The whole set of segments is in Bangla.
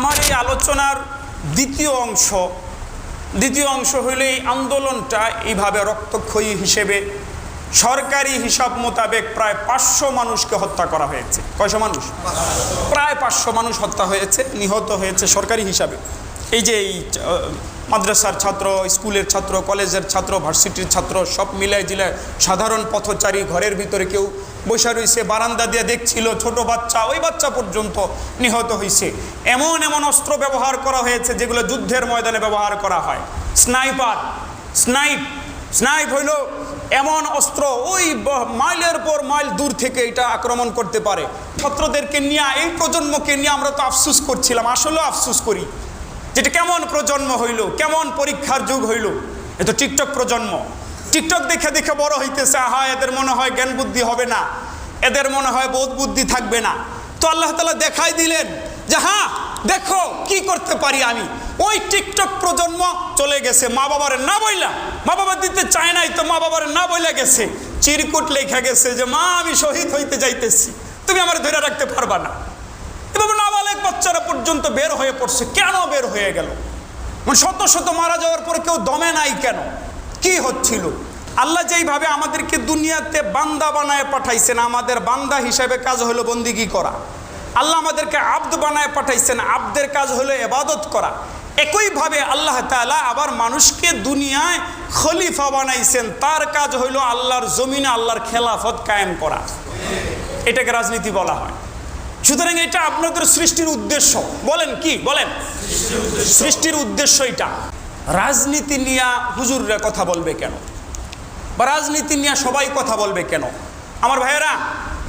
আমার এই আলোচনার দ্বিতীয় অংশ দ্বিতীয় অংশ হইলে এই আন্দোলনটা এইভাবে রক্তক্ষয়ী হিসেবে সরকারি হিসাব মোতাবেক প্রায় পাঁচশো মানুষকে হত্যা করা হয়েছে। কয়শো মানুষ? প্রায় পাঁচশো মানুষ হত্যা হয়েছে, নিহত হয়েছে সরকারি হিসাবে। এই যে এই মাদ্রাসার ছাত্র, স্কুলের ছাত্র, কলেজের ছাত্র, ভার্সিটির ছাত্র, সব মিলায় জিলায় সাধারণ পথচারী ঘরের ভিতরে কেউ বসে রয়েছে, বারান্দা দিয়ে দেখছিল ছোট বাচ্চা, ওই বাচ্চা পর্যন্ত নিহত হয়েছে। এমন এমন অস্ত্র ব্যবহার করা হয়েছে যেগুলো যুদ্ধের ময়দানে ব্যবহার করা হয়। স্নাইপার, স্নাইপ স্নাইপ হইল এমন অস্ত্র, ওই মাইলের পর মাইল দূর থেকে এটা আক্রমণ করতে পারে। ছাত্রদেরকে নিয়ে, এই প্রজন্মকে নিয়ে আমরা তো আফসুস করছিলাম, আসলেও আফসুস করি। যেটা কেমন প্রজন্ম হইল? কেমন পরীক্ষার যুগ হইল? এ তো টিকটক প্রজন্ম। টিকটক দেখে দেখে বড় হইতেছে, আহা, এদের মনে হয় জ্ঞান বুদ্ধি হবে না। এদের মনে হয় বোধ বুদ্ধি থাকবে না। তো আল্লাহ তালা দেখাই দিলেন যে হ্যাঁ দেখো কি করতে পারি আমি। ওই টিকটক প্রজন্ম চলে গেছে। মা বাবার না বইলা, মা বাবা দিতে চায় নাই তো মা বাবার না বইলা গেছে। চিরকুট লেখা গেছে যে, মা, আমি শহীদ হইতে যাইতেছি। তুমি আমার ধরে রাখতে পারবা না। এভাবে নাবালেক বাচ্চারা পর্যন্ত বের হয়ে পড়ছে। কেন বের হয়ে গেল? মানে শত শত মারা যাওয়ার পরে কেউ দমে নাই কেন? কি হচ্ছিল? আল্লাহ যেইভাবে আমাদেরকে দুনিয়াতে বান্দা বানায় পাঠাইছেন, আমাদের বান্দা হিসাবে কাজ হলো বন্দিগি করা। আল্লাহ আমাদেরকে আব্দ বানায় পাঠাইছেন, আব্দের কাজ হলো এবাদত করা। একইভাবে আল্লাহ তাআলা আবার মানুষকে দুনিয়ায় খলিফা বানাইছেন, তার কাজ হইল আল্লাহর জমিনে আল্লাহর খেলাফত কায়েম করা। এটাকে রাজনীতি বলা হয়। সুতরাং এটা আপনাদের সৃষ্টির উদ্দেশ্য। বলেন কি? বলেন। সৃষ্টির উদ্দেশ্য এটা। রাজনীতি নিয়ে হুজুররা কথা বলবে কেন? বা রাজনীতি নিয়ে সবাই কথা বলবে কেন? আমার ভাইয়েরা,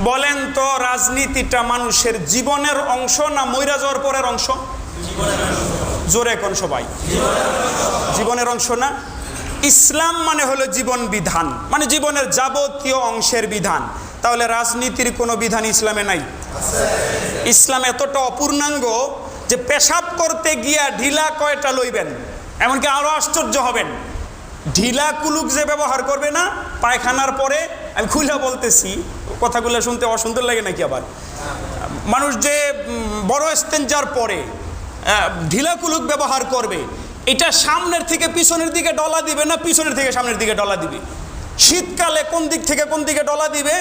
বলেন তো রাজনীতিটা মানুষের জীবনের অংশ না মইরা যাওয়ার পরের অংশ? জোরে কোন সবাই। জীবনের অংশ না? ইসলাম মানে হলো জীবন বিধান। মানে জীবনের যাবতীয় অংশের বিধান। তাহলে রাজনীতির কোনো বিধান ইসলামে নাই। ইসলাম এতটা অপূর্ণাঙ্গ যে পেশাব করতে গিয়া ঢিলা কয়টা লইবেন? এমনকি আরও আশ্চর্য হবেন। ঢিলা কুলুক যে ব্যবহার করবে না, পায়খানার পরে আমি খুলে বলতেছি, কথাগুলো শুনতে অসুন্দর লাগে নাকি আবার? মানুষ যে বড় স্তেঞ্জার পরে ঢিলা কুলুক ব্যবহার করবে, এটা সামনের থেকে পিছনের দিকে ডলা দিবে না পিছনের থেকে সামনের দিকে ডলা দিবে? শীতকালে কোন দিক থেকে কোন দিকে ডলা দিবে?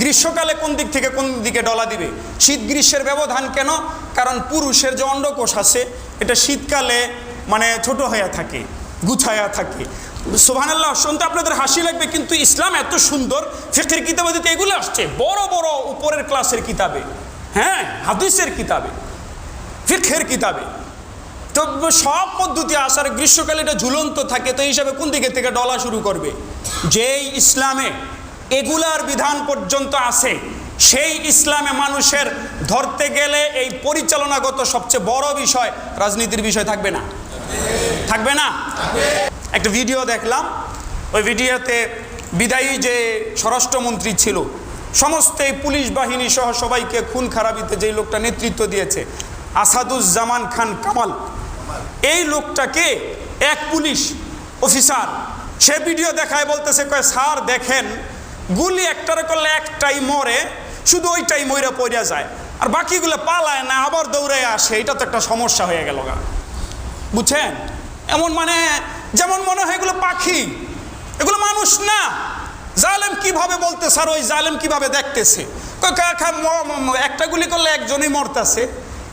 গ্রীষ্মকালে কোন দিক থেকে কোন দিকে ডলা দিবে? শীত গ্রীষ্মের ব্যবধান কেন? কারণ পুরুষের যে অন্ডকোষ আছে, এটা শীতকালে মানে ছোট হয়ে থাকে গুছায়া থাকে। সোহানাল্লাহ শুনতে আপনাদের হাসি লাগবে, কিন্তু ইসলাম এত সুন্দর ফেকের কিতাবে দিতে এগুলো আসছে। বড় বড় উপরের ক্লাসের কিতাবে হ্যাঁ? হাদিসের কিতাবে ফিখের কিতাবে। তো সব পদ্ধতি আসার গ্রীষ্মকালে এটা ঝুলন্ত থাকে, তো হিসাবে কোন দিকে থেকে ডলা শুরু করবে? যেই ইসলামে এগুলার বিধান পর্যন্ত আছে, সেই ইসলামে মানুষের ধরতে গেলে এই পরিচালনাগত সবচেয়ে বড় বিষয়, রাজনীতির বিষয় থাকবে না। থাকবে না? একটা ভিডিও দেখলাম, ওই ভিডিওতে বিদায়ী যে স্বরাষ্ট্রমন্ত্রী ছিল, সমস্ত এই পুলিশ বাহিনী সহ সবাইকে খুন খারাপিতে যেই লোকটা নেতৃত্ব দিয়েছে, আসাদুজ্জামান খান কামাল এই লোকটাকে এক পুলিশ অফিসার, সে ভিডিও দেখায় বলতেছে, কয়, স্যার, দেখেন, গুলি একটারে করলে একটাই মরে, শুধু ওইটাই মরে পড়ে যায়। আর বাকিগুলো পালায় না, আবার দৌড়ে আসে, এটা তো একটা সমস্যা হয়ে গেল গা। বুঝছেন? এমন মানে যেমন মনে হয় এগুলো পাখি, এগুলো মানুষ না। জালেম কীভাবে বলতে, স্যার, ওই জালেম কীভাবে দেখতেছে? একটা গুলি করলে একজনই মরতেছে,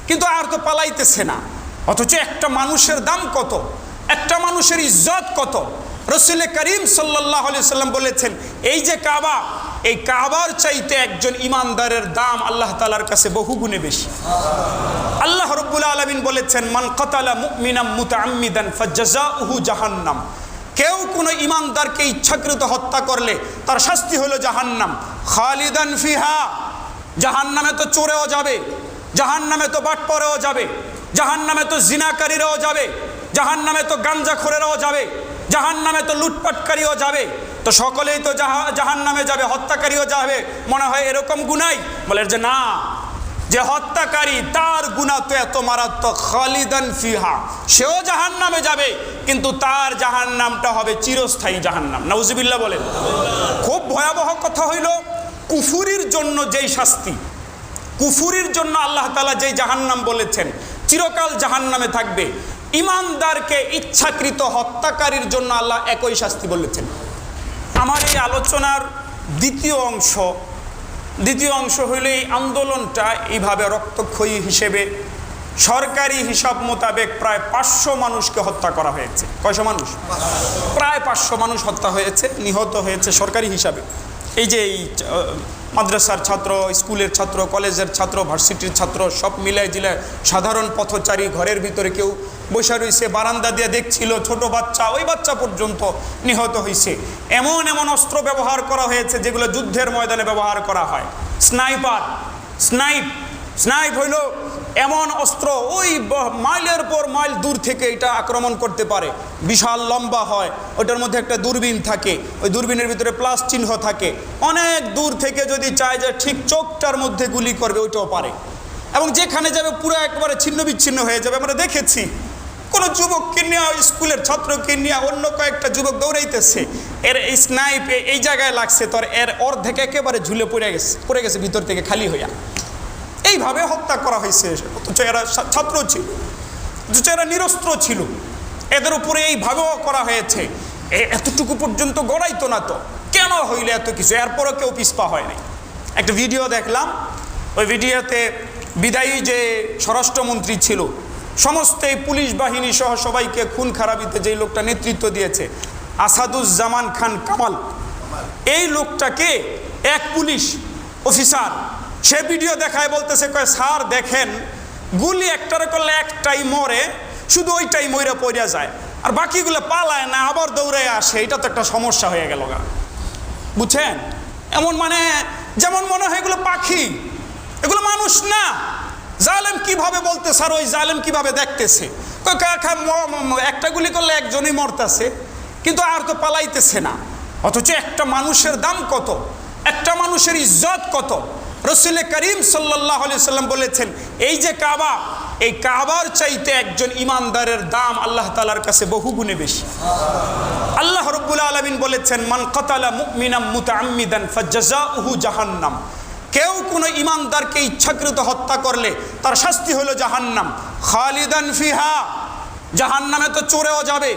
কিন্তু আর তো পালাইতেছে না। অথচ একটা মানুষের দাম কত? একটা মানুষের ইজ্জত কত? রসুল করিম সাল্লাহ সাল্লাম বলেছেন, এই যে কাবা, এই কাবার চাইতে একজন ইমানদারের দাম আল্লাহ তালার কাছে বহু গুণে বেশি। আল্লাহ রব্বুল আলমিন বলেছেন, মান কতালা মুমিনাম মুতাআম্মিদান ফাজাজাউহু জাহান্নাম। কেউ কোনো ইমানদারকে ইচ্ছাকৃত হত্যা করলে তার শাস্তি হলো জাহান্নাম। খালিদান ফিহা, জাহান্নামে তো চোরেও যাবে, জাহান্নামে তো বাট পরেও যাবে। জাহান্নামে তো জিনাকারীরাও যাবে, জাহান্নামে তো গাঞ্জাখোরেরাও যাবে, জাহান্নামে তো লুটপাটকারীও যাবে। তো সকলেই তো জাহান নামে যাবে, হত্যাকারীও যাবে। মনে হয় এরকম গুনাই? বলে যে না, যে হত্যাকারী তার গুণা তো এত মারাত্মক, খালিদান ফিহা। সেও জাহান নামে যাবে, কিন্তু তার জাহান নামটা হবে চিরস্থায়ী জাহান নাম নাউজিবিল্লা বলেন। খুব ভয়াবহ কথা হইল, কুফুরির জন্য যেই শাস্তি, কুফুরির জন্য আল্লাহ তালা যেই জাহান্নাম বলেছেন চিরকাল জাহান নামে থাকবে। ইমানদারকে ইচ্ছাকৃত হত্যাকারীর জন্য আল্লাহ একই শাস্তি বলেছেন। আমার এই আলোচনার দ্বিতীয় অংশ দ্বিতীয় অংশ হইলে এই আন্দোলনটা এইভাবে রক্তক্ষয়ী হিসেবে সরকারি হিসাব মোতাবেক প্রায় পাঁচশো মানুষকে হত্যা করা হয়েছে। কয়শো মানুষ? প্রায় পাঁচশো মানুষ হত্যা হয়েছে নিহত হয়েছে সরকারি হিসাবে। এই যে এই মাদ্রাসার ছাত্র, স্কুলের ছাত্র, কলেজের ছাত্র, ভার্সিটির ছাত্র, সব মিলায় জিলায় সাধারণ পথচারী ঘরের ভিতরে কেউ বসে রয়েছে বারান্দা দিয়ে দেখছিল ছোট বাচ্চা, ওই বাচ্চা পর্যন্ত নিহত হয়েছে এমন এমন অস্ত্র ব্যবহার করা হয়েছে যেগুলো যুদ্ধের ময়দানে ব্যবহার করা হয়। স্নাইপার, স্নাইপ স্নাইপ হইল এমন অস্ত্র ওই মাইলের পর মাইল দূর থেকে এটা আক্রমণ করতে পারে। বিশাল লম্বা হয়, ওটার মধ্যে একটা দূরবীন থাকে, ওই দূরবীনের ভিতরে প্লাস চিহ্ন থাকে। অনেক দূর থেকে যদি চায় যে ঠিক চোখটার মধ্যে গুলি করবে, ওইটাও পারে। এবং যেখানে যাবে পুরো একবারে ছিন্ন বিচ্ছিন্ন হয়ে যাবে। আমরা দেখেছি, কোনো যুবককে নিয়ে, স্কুলের ছাত্রকে নিয়ে অন্য কয়েকটা যুবক দৌড়াইতেছে। এর স্নাইপ এই জায়গায় লাগছে তোর, এর অর্ধেক একেবারে ঝুলে পড়ে গেছে পড়ে গেছে ভিতর থেকে খালি হইয়া। এইভাবে হত্যা করা হয়েছে। অথচ এরা ছাত্র ছিল অথচ এরা নিরস্ত্র ছিল। এদের উপরে এইভাবেও করা হয়েছে। এতটুকু পর্যন্ত গড়াইতো না তো। কেন হইলে এত কিছু? এরপরও কেউ পিসপা হয়নি একটা ভিডিও দেখলাম। ওই ভিডিওতে বিদায়ী যে স্বরাষ্ট্রমন্ত্রী ছিল, সমস্ত এই পুলিশ বাহিনী সহ সবাইকে খুন খারাপিতে যেই লোকটা নেতৃত্ব দিয়েছে, আসাদুজ্জামান খান কামাল, এই লোকটাকে এক পুলিশ অফিসার সে ভিডিও দেখায় বলতেছে, কয়, স্যার, দেখেন, গুলি একটারে করলে একটাই মরে, শুধু ওইটাই মইরা পড়িয়া যায়। আর বাকিগুলো পালায় না, আবার দৌড়ে আসে এটা তো একটা সমস্যা হয়ে গেল গা। বুঝছেন? এমন মানে যেমন মনে হয় এগুলো পাখি, এগুলো মানুষ না। জালেম কীভাবে বলতে স্যার ওই জালেম কীভাবে দেখতেছে? একটা গুলি করলে একজনই মরতেছে, কিন্তু আর তো পালাইতেছে না। অথচ একটা মানুষের দাম কত? একটা মানুষের ইজ্জত কত? রসুল করিম সাল্লাম বলেছেন, এই যে কাবা, এই কাবার চাইতে একজন ইমানদারের দাম আল্লাহ তালার কাছে বহু গুণে বেশি। আল্লাহ রব্বুল আলমিন বলেছেন, মান কতালা মুমিনাম মুতাআম্মিদান ফাজাজাউহু জাহান্নাম। কেউ কোনো ইমানদারকে ইচ্ছাকৃত হত্যা করলে তার শাস্তি হলো জাহান্নাম। খালিদান ফিহা, জাহান্নামে তো চোরেও যাবে,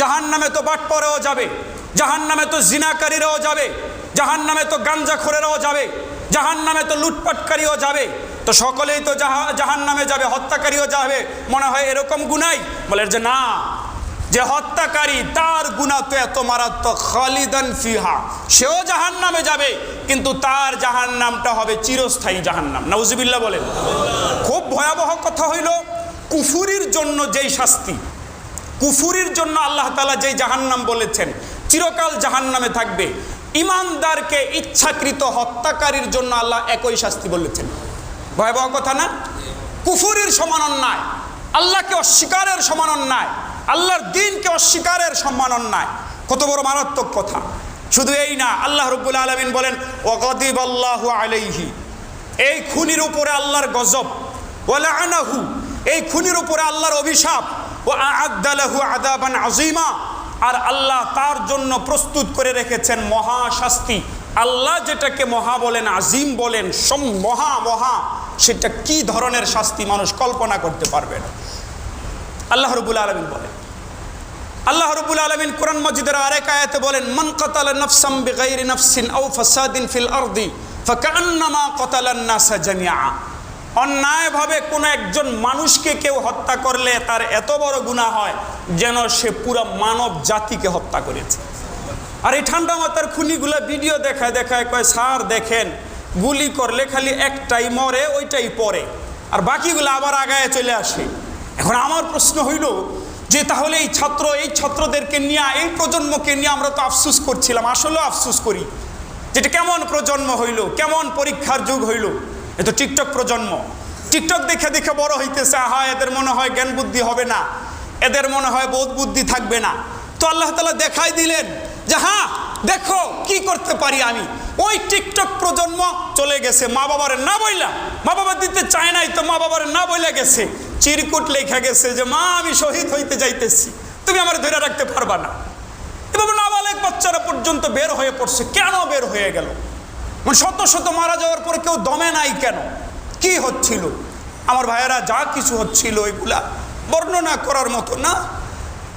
জাহান্নামে তো বাটপরেও যাবে, জাহান্নামে তো জিনাকারীরাও যাবে, জাহান্নামে তো গাঞ্জাখোরেরাও যাবে। জাহান্নামে তো লুটপাটকারীও যাবে, তো সকলেই তো জাহা, জাহান্নামে যাবে, হত্যাকারীও যাবে। মনে হয় এরকম গুনাই? বলে যে না, যে হত্যাকারী তার গুণা তো এত মারাত্মক খালিদান ফিহা, সেও জাহান নামে যাবে, কিন্তু তার জাহান নামটা হবে চিরস্থায়ী জাহান্নাম। নাউজিবিল্লা বলেন। খুব ভয়াবহ কথা হইল, কুফুরির জন্য যেই শাস্তি, কুফুরির জন্য আল্লাহ তালা যেই জাহান্নাম বলেছেন, চিরকাল জাহান্নামে থাকবে। ইমানদারকে ইচ্ছাকৃত হত্যাকারীর জন্য আল্লাহ একই শাস্তি বলেছেন। ভয়াবহ কথা না? কুফুরির সমান অন্যায় আল্লাহকে অস্বীকারের সমান অন্যায় আল্লাহর দিনকে অস্বীকারের সম্মান অন্যায় কত বড় মারাত্মক কথা। শুধু এই না, আল্লাহ রব্বুল আলমিন বলেন ওয়াকদিব আল্লাহ আলাইহি এই খুনির উপরে আল্লাহর গজব। আনাহু এই খুনির উপরে আল্লাহর অভিশাপ। ও আদালাহু আদাবান আজিমা আর আল্লাহ তার জন্য প্রস্তুত করে রেখেছেন মহা শাস্তি আল্লাহ যেটাকে মহা বলেন, আজিম বলেন, সম, মহা মহা, সেটা কি ধরনের শাস্তি মানুষ কল্পনা করতে পারবে না। আল্লাহ রবুল আলমিন বলেন। আল্লাহ রবুল আলমিন কোরআন মজিদের আরেক আয়াতে বলেন, মন কতাল নফসাম বিগাইরি নফসিন ফিল আরদি, ফাকান্নামা কতালান নাসা জামিআ। অন্যায়ভাবে কোনো একজন মানুষকে কেউ হত্যা করলে তার এত বড় গুনাহ হয় যেন সে পুরো মানব জাতিকে হত্যা করেছে। আর এই ঠান্ডা মাথার খুনিগুলো ভিডিও দেখায় দেখায় কয়, স্যার, দেখেন, গুলি করলে খালি একটাই মরে, ওইটাই পরে আর বাকিগুলো আবার আগায় চলে আসে। এখন আমার প্রশ্ন হইল যে তাহলে এই ছাত্র, এই ছাত্রদেরকে নিয়ে, এই প্রজন্মকে নিয়ে আমরা তো আফসুস করছিলাম, আসলেও আফসুস করি। যেটা কেমন প্রজন্ম হইল, কেমন পরীক্ষার যুগ হইল এ তো টিকটক প্রজন্ম। টিকটক দেখে দেখে বড় হইতেছে, আহা, এদের মনে হয় জ্ঞান বুদ্ধি হবে না। এদের মনে হয় বোধ বুদ্ধি থাকবে না। তো আল্লাহ তালা দেখাই দিলেন যে হ্যাঁ দেখো কি করতে পারি আমি। ওই টিকটক প্রজন্ম চলে গেছে, মা বাবার না বইলা, মা বাবা দিতে চায় নাই তো মা বাবার না বইলা গেছে। চিরকুট লেখা গেছে যে, মা, আমি শহীদ হইতে যাইতেছি, তুমি আমার ধরে রাখতে পারবা না। এভাবে নাবালেক বাচ্চারা পর্যন্ত বের হয়ে পড়ছে। কেন বের হয়ে গেল? শত শত মারা যাওয়ার পরে কেউ দমে নাই কেন? কি হচ্ছিল? আমার ভাইয়েরা যা কিছু হচ্ছিল এগুলা বর্ণনা করার মতো না।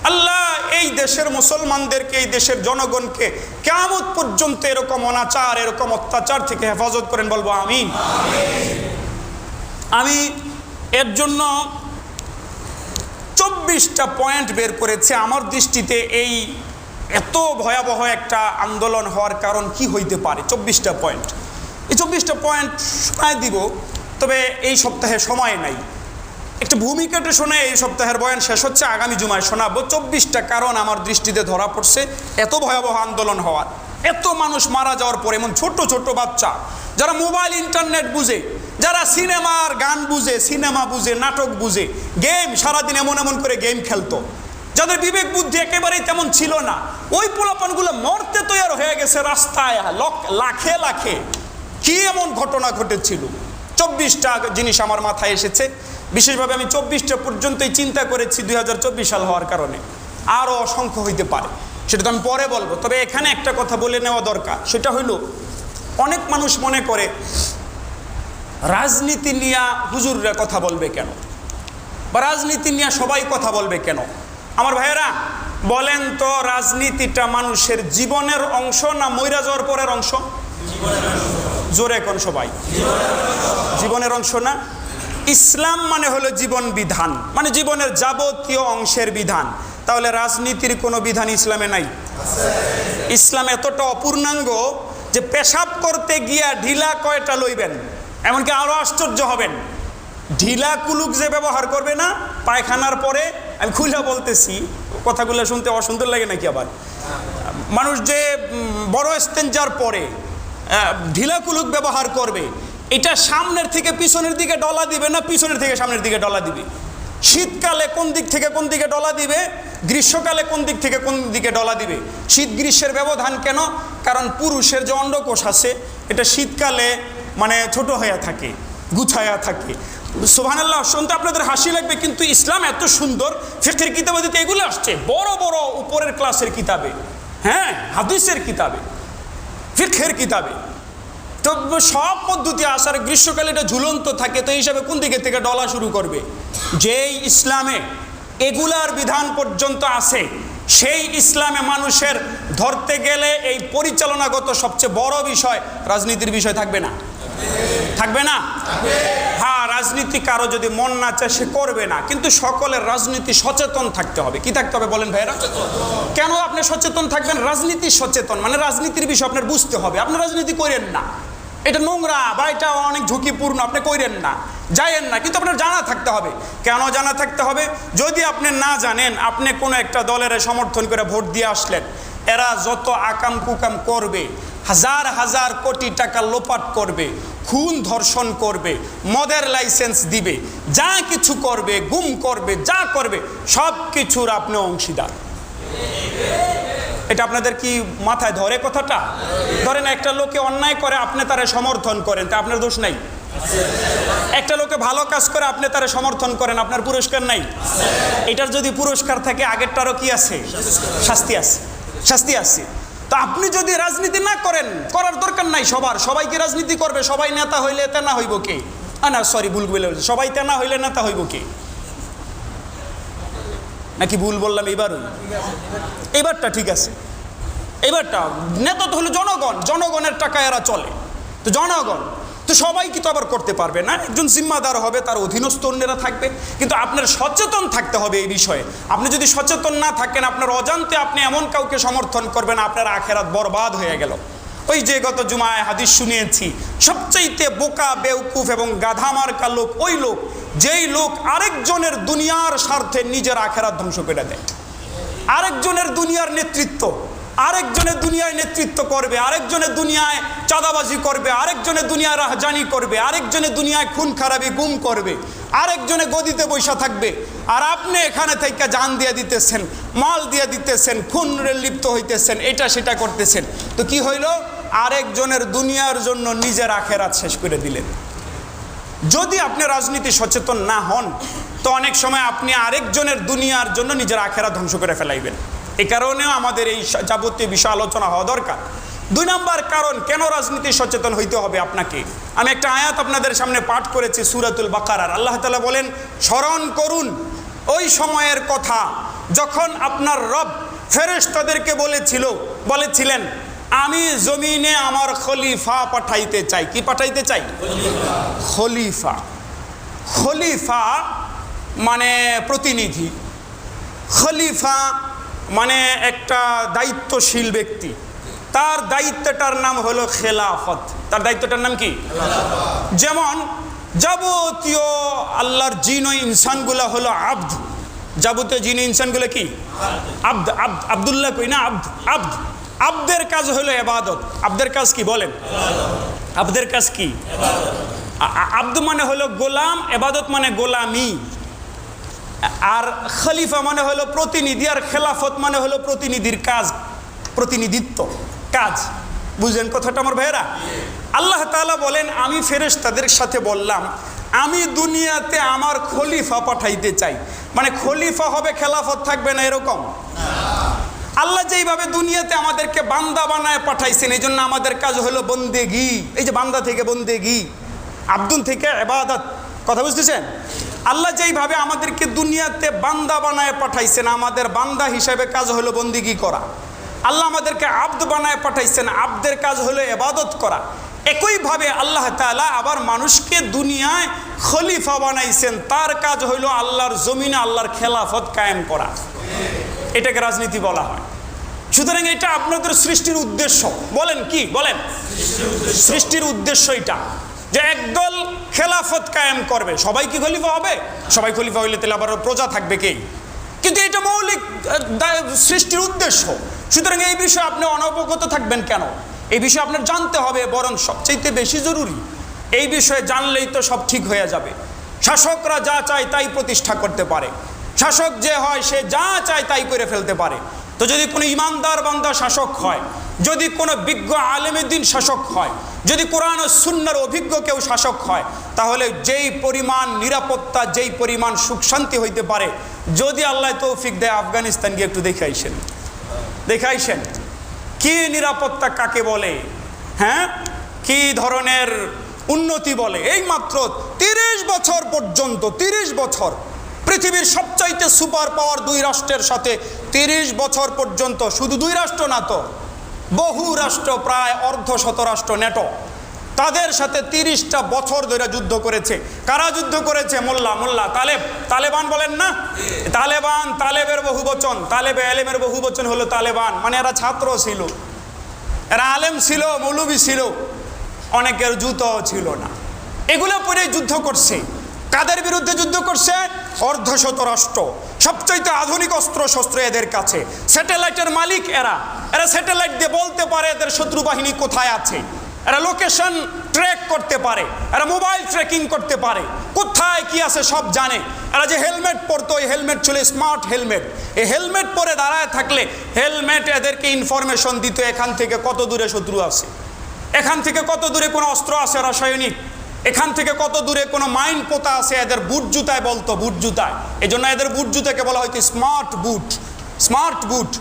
আল্লাহ এই দেশের মুসলমানদেরকে, এই দেশের জনগণকে কেমন পর্যন্ত এরকম অনাচার, এরকম অত্যাচার থেকে হেফাজত করেন, বলব আমি আমি এর জন্য চব্বিশটা পয়েন্ট বের করেছে। আমার দৃষ্টিতে এই এত ভয়াবহ একটা আন্দোলন হওয়ার কারণ কি হইতে পারে? চব্বিশটা পয়েন্ট এই চব্বিশটা পয়েন্ট শোনায় দিব, তবে এই সপ্তাহে সময় নাই। একটা ভূমিকাটা শুনে এই সপ্তাহের বয়ান শেষ হচ্ছে, আগামী জুমায় শোনাবো। চব্বিশটা কারণ আমার দৃষ্টিতে ধরা পড়ছে, এত ভয়াবহ আন্দোলন হওয়ার। এত মানুষ মারা যাওয়ার পরে এমন ছোট ছোট বাচ্চা, যারা মোবাইল, ইন্টারনেট বুঝে, যারা সিনেমার গান বুঝে, সিনেমা বুঝে, নাটক বুঝে, গেম সারাদিন এমন এমন করে গেম খেলতো। যাদের বিবেক বুদ্ধি একেবারেই তেমন ছিল না, ওই পোলাপানগুলো মরতে তৈরি হয়ে গেছে রাস্তায় লাখে লাখে। কি এমন ঘটনা ঘটেছিল? চব্বিশটা জিনিস আমার মাথায় এসেছে। বিশেষভাবে আমি চব্বিশটা পর্যন্তই চিন্তা করেছি দু হাজার চব্বিশ সাল হওয়ার কারণে। আরও অসংখ্য হইতে পারে। সেটা তো আমি পরে বলব। তবে এখানে একটা কথা বলে নেওয়া দরকার। সেটা হইল, অনেক মানুষ মনে করে, রাজনীতি নিয়ে হুজুররা কথা বলবে কেন? বা রাজনীতি নিয়ে সবাই কথা বলবে কেন? আমার ভাইয়েরা, বলেন তো রাজনীতিটা মানুষের জীবনের অংশ না মৈরা যাওয়ার পরের অংশ? জোরে কোন সবাই? জীবনের অংশ না? ইসলাম মানে হলো জীবন বিধান মানে জীবনের যাবতীয় অংশের বিধান। তাহলে রাজনীতির কোনো বিধান ইসলামে নাই? ইসলাম এতটা অপূর্ণাঙ্গ যে পেশাব করতে গিয়া ঢিলা কয়টা লইবেন? এমনকি আরও আশ্চর্য হবেন। ঢিলা কুলুক যে ব্যবহার করবে না, পায়খানার পরে আমি খুলে বলতেছি কথাগুলো শুনতে অসুন্দর লাগে নাকি আবার? মানুষ যে বড় স্টেঞ্জার পরে আহ, ঢিলা কুলুক ব্যবহার করবে এটা সামনের থেকে পিছনের দিকে ডলা দিবে না পিছনের থেকে সামনের দিকে ডলা দিবে? শীতকালে কোন দিক থেকে কোন দিকে ডলা দিবে? গ্রীষ্মকালে কোন দিক থেকে কোন দিকে ডলা দিবে? শীত গ্রীষ্মের ব্যবধান কেন? কারণ পুরুষের যে অন্ডকোষ আছে এটা শীতকালে মানে ছোট হয়ে থাকে গুছায়া থাকে। সোহানাল্লাহ শুনতে আপনাদের হাসি লাগবে কিন্তু ইসলাম এত সুন্দর ফেকের কিতাবে দিতে এগুলো আসছে বড় বড় উপরের ক্লাসের কিতাবে হ্যাঁ হাদিসের কিতাবে ফিখের কিতাবে। তো সব পদ্ধতি আসার গ্রীষ্মকালে এটা ঝুলন্ত থাকে তো এই হিসাবে কোন দিকে থেকে ডলা শুরু করবে? যেই ইসলামে এগুলার বিধান পর্যন্ত আছে সেই ইসলামে মানুষের ধরতে গেলে এই পরিচালনাগত সবচেয়ে বড় বিষয় রাজনীতির বিষয় থাকবে না? থাকবে না? রাজনীতি কারও যদি মন না চায়, সে করবে না। কিন্তু সকলের রাজনীতি সচেতন থাকতে হবে। কি থাকতে হবে বলেন ভাইরা কেন আপনি সচেতন থাকবেন? রাজনীতি সচেতন মানে রাজনীতির বিষয় আপনার বুঝতে হবে। আপনি রাজনীতি করেন না। এটা নোংরা বা এটা অনেক ঝুঁকিপূর্ণ, আপনি করেন না। যায়েন না, কিন্তু আপনার জানা থাকতে হবে। কেন জানা থাকতে হবে? যদি আপনি না জানেন, আপনি কোনো একটা দলের সমর্থন করে ভোট দিয়ে আসলেন। এরা যত আকাম কুকাম করবে, হাজার হাজার কোটি টাকা লোপাট করবে। খুন ধর্ষণ করবে, মদের লাইসেন্স দিবে, যা কিছু করবে, গুম করবে, যা করবে, সব কিছুর আপনি অংশীদার। এটা আপনাদের কি মাথায় ধরে কথাটা? ধরেন একটা লোকে অন্যায় করে, আপনি তারে সমর্থন করেন, তা আপনার দোষ নাই। একটা লোকে ভালো কাজ করে, আপনি তারে সমর্থন করেন, আপনার পুরস্কার নাই। এটার যদি পুরস্কার থাকে, আগেরটারও কি আছে? শাস্তি আছে। শাস্তি আছে। তো আপনি যদি রাজনীতি না করেন, করার দরকার নাই সবার। সবাইকে রাজনীতি করবে? সবাই নেতা হইলে তেনা হইব কে? না সরি ভুল বলে। সবাই তেনা হইলে নেতা হইব কে? নাকি ভুল বললাম এবারও এবারটা ঠিক আছে। এবারটা নেতা তো হলো জনগণ। জনগণের টাকা এরা চলে। তো জনগণ তো সবাই কি তো আবার করতে পারবে? না, একজন জিম্মাদার হবে, তার অধীনস্থ অন্যেরা থাকবে। কিন্তু আপনার সচেতন থাকতে হবে এই বিষয়ে। আপনি যদি সচেতন না থাকেন, আপনার অজান্তে আপনি এমন কাউকে সমর্থন করবেন, আপনার আখেরাত বরবাদ হয়ে গেল। ওই যে গত জুমায় হাদিস শুনিয়েছি, সবচাইতে বোকা বেউকুফ এবং গাধামার্কা লোক ওই লোক, যেই লোক আরেকজনের দুনিয়ার স্বার্থে নিজের আখেরাত ধ্বংস করে দেয়। আরেকজনের দুনিয়ার নেতৃত্ব। আরেকজনের দুনিয়ায় নেতৃত্ব করবে, আরেকজনের দুনিয়ায় চাঁদাবাজি করবে, আরেকজনের দুনিয়ায় রাহজানি করবে, আরেকজনের দুনিয়ায় খুন খারাপি, গুম করবে আরেকজনে গদিতে বৈশা থাকবে। আর আপনি এখানে থেকে জান দিয়ে দিতেছেন, মাল দিয়ে দিতেছেন খুনরে লিপ্ত হইতেছেন, এটা সেটা করতেছেন। তো কি হইল? আরেকজনের দুনিয়ার জন্য নিজের আখেরাত শেষ করে দিলেন। যদি আপনি রাজনীতি সচেতন না হন, তো অনেক সময় আপনি আরেকজনের দুনিয়ার জন্য নিজের আখেরা ধ্বংস করে ফেলাইবেন। এই কারণেও আমাদের এই যাবতীয় বিষয় আলোচনা হওয়া দরকার। দুই নম্বর কারণ, কেন রাজনীতি সচেতন হইতে হবে আপনাকে? আমি একটা আয়াত আপনাদের সামনে পাঠ করেছি, সুরাতুল বাকারার। আল্লাহ তালা বলেন, স্মরণ করুন ওই সময়ের কথা যখন আপনার রব ফেরেশতাদেরকে বলেছিল, বলেছিলেন, আমি জমিনে আমার খলিফা পাঠাইতে চাই। কি পাঠাইতে চাই? খলিফা। খলিফা মানে প্রতিনিধি। খলিফা মানে একটা দায়িত্বশীল ব্যক্তি। তার দায়িত্বটার নাম হলো খেলাফত। তার দায়িত্বটার নাম কি? যেমন যাবতীয় আল্লাহর জিন ও ইনসানগুলো হলো আব্দ। যাবতীয় জিন ইনসানগুলো কি? আব্দ। আব্দ। আবদুল্লাহ কই না? আব্দ। আব্দ। আব্দের কাজ হলো এবাদত। আব্দের কাজ কি বলেন? আব্দের কাজ কি? আব্দ মানে হলো গোলাম এবাদত মানে গোলামি। আর খলিফা মানে হলো প্রতিনিধি, আর খেলাফত মানে হলো প্রতিনিধির কাজ, প্রতিনিধিত্ব, কাজ। বুঝলেন কথাটা আমার ভাইয়েরা? আল্লাহ তালা বলেন, আমি ফেরেস তাদের সাথে বললাম, আমি দুনিয়াতে আমার খলিফা পাঠাইতে চাই। মানে খলিফা হবে, খেলাফত থাকবে না এরকম? আল্লাহ যেইভাবে দুনিয়াতে আমাদেরকে বান্দা বানায় পাঠাইছেন এই জন্য আমাদের কাজ হলো বন্দেগি। এই যে বান্দা থেকে বন্দেগি, আব্দুল থেকে এবাদত। কথা বুঝতেছেন? আল্লাহ যেইভাবে আমাদেরকে দুনিয়াতে বান্দা বানায় পাঠাইছেন, আমাদের বান্দা হিসাবে কাজ হলো বন্দিগি করা। আল্লাহ আমাদেরকে আব্দ বানায় পাঠাইছেন, আব্দের কাজ হলো এবাদত করা। একইভাবে আল্লাহ তাআলা আবার মানুষকে দুনিয়ায় খলিফা বানাইছেন, তার কাজ হইল আল্লাহর জমিনে আল্লাহর খেলাফত কায়েম করা। এটাকে রাজনীতি বলা হয়। সুতরাং এটা আপনাদের সৃষ্টির উদ্দেশ্য। বলেন কি? বলেন। সৃষ্টির উদ্দেশ্য এটা। যে একদল খেলাফত কায়েম করবে। সবাই কি খলিফা হবে? সবাই খলিফা হইলে তাহলে আবার প্রজা থাকবে কেই কিন্তু এটা মৌলিক সৃষ্টির উদ্দেশ্য। সুতরাং এই বিষয়ে আপনি অনবগত থাকবেন কেন? এই বিষয়ে আপনার জানতে হবে, বরং সবচেয়ে বেশি জরুরি। এই বিষয়ে জানলেই তো সব ঠিক হয়ে যাবে। শাসকরা যা চায় তাই প্রতিষ্ঠা করতে পারে। শাসক যে হয় সে যা চায় তাই করে ফেলতে পারে। তো যদি কোনো ইমানদার বান্দা শাসক হয়, যদি কোনো বিজ্ঞ আলেমেদ্দিন শাসক হয় যদি কোরআন ও সুন্নার অভিজ্ঞ কেউ শাসক হয়, তাহলে যেই পরিমাণ নিরাপত্তা, যেই পরিমাণ সুখ শান্তি হইতে পারে, যদি আল্লাহ তৌফিক দেয় আফগানিস্তান গিয়ে একটু দেখে আইসেন। দেখে আইসেন। কি নিরাপত্তা কাকে বলে? হ্যাঁ? কি ধরনের উন্নতি বলে? এই মাত্র তিরিশ বছর পর্যন্ত, তিরিশ বছর, পৃথিবীর সবচাইতে সুপার পাওয়ার দুই রাষ্ট্রের সাথে তিরিশ বছর পর্যন্ত, শুধু দুই রাষ্ট্র না তো বহু রাষ্ট্র, প্রায় অর্ধ শত রাষ্ট্র নেটো তাদের সাথে তিরিশটা বছর ধরে যুদ্ধ করেছে। কারা যুদ্ধ করেছে? মোল্লা মোল্লা, তালেব। তালেবান বলেন না? তালেবান, তালেবের বহু বচন তালেবে আলেমের বহু বচন হলো তালেবান। মানে এরা ছাত্র ছিল। এরা আলেম ছিল, মৌলবী ছিল। অনেকের জুতো ছিল না। এগুলো পরে যুদ্ধ করছে। কাদের বিরুদ্ধে যুদ্ধ করছে? অর্ধশত রাষ্ট্র সবচাইতে আধুনিক অস্ত্র শস্ত্র এদের কাছে। স্যাটেলাইটের মালিক এরা। এরা স্যাটেলাইট দিয়ে বলতে পারে এদের শত্রু বাহিনী কোথায় আছে। এরা লোকেশন ট্র্যাক করতে পারে। এরা মোবাইল ট্র্যাকিং করতে পারে। কোথায় কি আছে সব জানে। এরা যে হেলমেট পরতো, এই হেলমেট ছিল স্মার্ট হেলমেট। এই হেলমেট পরে দাঁড়ায় থাকলে হেলমেট এদেরকে ইনফরমেশন দিত, এখান থেকে কত দূরে শত্রু আছে। এখান থেকে কত দূরে কোনো অস্ত্র আছে, রাসায়নিক? এখান থেকে কত দূরে কোনো মাইন পোতা আছে এদের বুট জুতায় বলতো, বুট জুতায়। এই জন্য এদের বুট জুতাকে বলা হয়তো স্মার্ট বুট স্মার্ট বুট।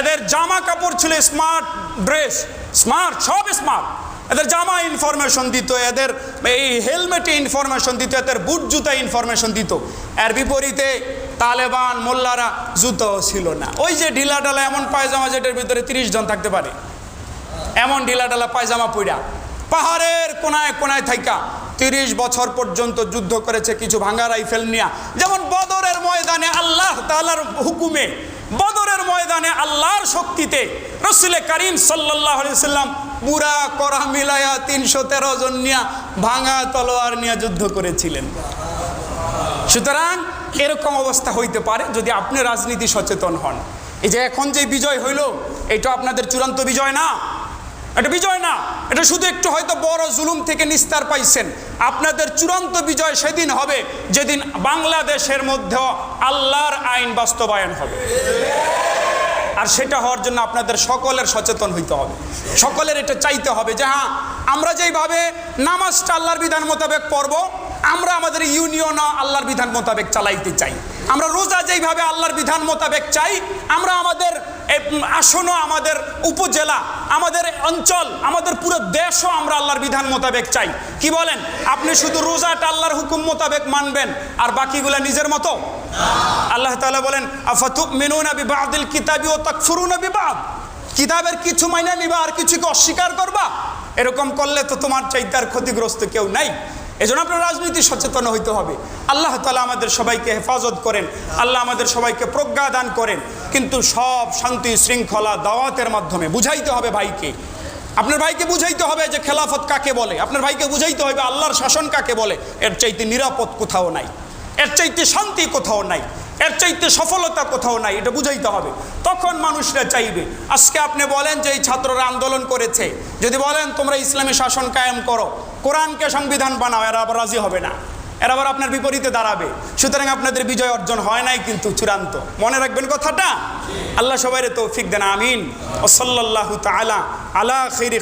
এদের জামা কাপড় ছিল স্মার্ট ড্রেস, স্মার্ট, সব স্মার্ট। এদের জামা ইনফরমেশন দিত, এদের এই হেলমেটে ইনফরমেশন দিত, এদের বুট জুতা ইনফরমেশন দিত। এর বিপরীতে তালেবান, মোল্লারা জুতো ছিল না। ওই যে ঢিলা ডালা এমন পায়জামা যেটার ভিতরে তিরিশ জন থাকতে পারে। এমন ঢিলা ডালা পায়জামা পইরা। পাহাড়ের কোনায় কোনায় থাইকা তিরিশ বছর পর্যন্ত যুদ্ধ করেছে কিছু ভাঙা রাইফেল নিয়া। যেমন বদরের ময়দানে আল্লাহ তালার হুকুমে, বদরের ময়দানে আল্লাহর শক্তিতে রসুলে করিম সাল্লাহ সাল্লাম পুরা করা মিলায়া তিনশো তেরো জন নিয়া ভাঙা তলোয়ার নিয়ে যুদ্ধ করেছিলেন। সুতরাং এরকম অবস্থা হইতে পারে যদি আপনি রাজনীতি সচেতন হন। এই যে এখন যে বিজয় হইল এটা আপনাদের চূড়ান্ত বিজয় না। এটা বিজয় না, এটা শুধু একটু হয়তো বড় জুলুম থেকে নিস্তার পাইছেন। আপনাদের চূড়ান্ত বিজয় সেদিন হবে, যেদিন বাংলাদেশের মধ্যেও আল্লাহর আইন বাস্তবায়ন হবে। আর সেটা হওয়ার জন্য আপনাদের সকলের সচেতন হইতে হবে। সকলের এটা চাইতে হবে যে হ্যাঁ আমরা যেইভাবে নামাজটা আল্লাহর বিধান মোতাবেক পড়ব, আমরা আমাদের ইউনিয়ন আল্লাহর বিধান মোতাবেক চালাইতে চাই। আমরা রোজা যেইভাবে আল্লাহর বিধান মোতাবেক চাই, আমরা আমাদের আসনও আমাদের উপজেলা, আমাদের অঞ্চল, আমাদের পুরো দেশও আমরা আল্লাহর বিধান মোতাবেক চাই। কি বলেন? আপনি শুধু রোজাটা আল্লাহর হুকুম মোতাবেক মানবেন, আর বাকিগুলা নিজের মতো? আল্লাহ তাআলা বলেন আফাতু মিনুনা বিবাদিল কিতাবি ও তাকফুরুনা বিবাদ। কিতাবের কিছু মাইনা নিবা আর কিছুকে অস্বীকার করবা? এরকম করলে তো তোমার চাইতে আর ক্ষতিগ্রস্ত কেউ নাই। এজন্য আপনার রাজনীতি সচেতন হইতে হবে। আল্লাহ তালা আমাদের সবাইকে হেফাজত করেন, আল্লাহ আমাদের সবাইকে প্রজ্ঞা দান করেন, কিন্তু সব শান্তি শৃঙ্খলা দাওয়াতের মাধ্যমে বুঝাইতে হবে ভাইকে। আপনার ভাইকে বুঝাইতে হবে যে খেলাফত কাকে বলে? আপনার ভাইকে বুঝাইতে হবে আল্লাহর শাসন কাকে বলে? এর চাইতে নিরাপদ কোথাও নাই। এর চাইতে শান্তি কোথাও নাই। এর চাইতে সফলতা কোথাও নাই, এটা বুঝাইতে হবে। তখন মানুষরা চাইবে, আজকে আপনি বলেন যে এই ছাত্ররা আন্দোলন করেছে। যদি বলেন তোমরা ইসলামী শাসন কায়েম করো কোরআনকে সংবিধান বানাও, এরা আবার রাজি হবে না। এরা আবার আপনার বিপরীতে দাঁড়াবে। সুতরাং আপনাদের বিজয় অর্জন হয় নাই কিন্তু চূড়ান্ত। মনে রাখবেন কথাটা? আল্লাহ সবাই তৌফিক দেন, আমিন। ও সাল্লাহ তালা আলা খৈরি